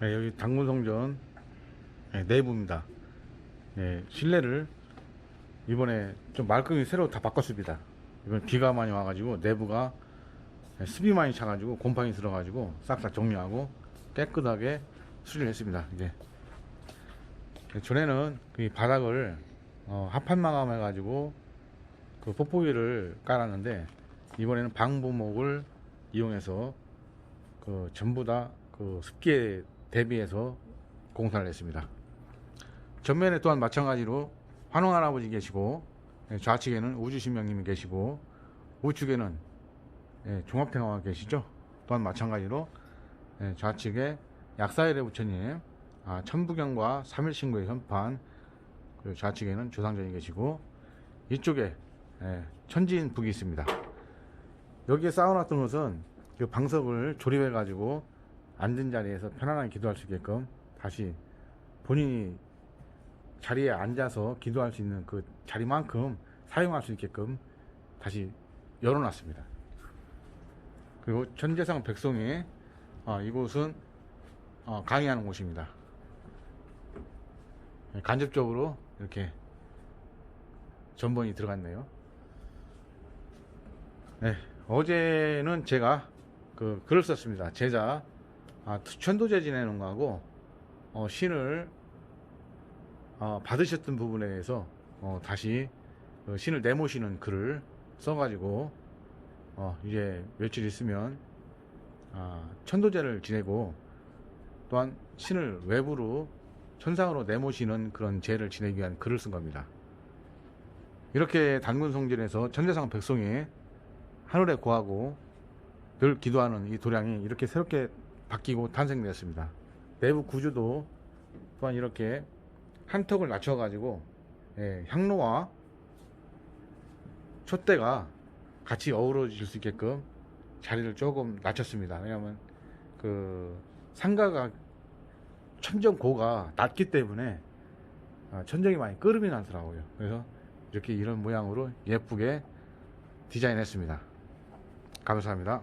네, 여기 당군성전 네, 내부입니다. 네, 실내를 이번에 좀 말끔히 새로 다 바꿨습니다. 이번 비가 많이 와가지고 내부가 네, 습이 많이 차가지고 곰팡이 들어가지고 싹싹 정리하고 깨끗하게 수리를 했습니다. 이제 네, 전에는 그 바닥을 어, 합판 마감 해가지고 그 뽁뽁이를 깔았는데 이번에는 방부목을 이용해서 그 전부 다 그 습기에 대비해서 공사를 했습니다. 전면에 또한 마찬가지로 환웅 할아버지 계시고 예, 좌측에는 우주신명님이 계시고 우측에는 예, 종합탱화가 계시죠. 또한 마찬가지로 예, 좌측에 약사일의 부처님, 아, 천부경과 삼일신구의 현판, 그리고 좌측에는 조상전이 계시고 이쪽에 예, 천지인 북이 있습니다. 여기에 쌓아놨던 것은 그 방석을 조립해 가지고 앉은 자리에서 편안하게 기도할 수 있게끔 다시 본인이 자리에 앉아서 기도할 수 있는 그 자리만큼 사용할 수 있게끔 다시 열어놨습니다. 그리고 천재상 백송이 어, 이곳은 어, 강의하는 곳입니다. 네, 간접적으로 이렇게 전번이 들어갔네요. 네, 어제는 제가 그 글을 썼습니다. 제자 아, 천도제 지내는 거하고 어, 신을 어, 받으셨던 부분에 대해서 어, 다시 그 신을 내모시는 글을 써가지고 어, 이제 며칠 있으면 아, 천도제를 지내고 또한 신을 외부로 천상으로 내모시는 그런 제를 지내기 위한 글을 쓴 겁니다. 이렇게 단군성전에서 천대상 백성이 하늘에 구하고 늘 기도하는 이 도량이 이렇게 새롭게 바뀌고 탄생되었습니다. 내부 구조도 또한 이렇게 한턱을 낮춰가지고 예, 향로와 촛대가 같이 어우러질 수 있게끔 자리를 조금 낮췄습니다. 왜냐하면 그 상가가 천정고가 낮기 때문에 아, 천정이 많이 끄름이 나더라고요. 그래서 이렇게 이런 모양으로 예쁘게 디자인했습니다. 감사합니다.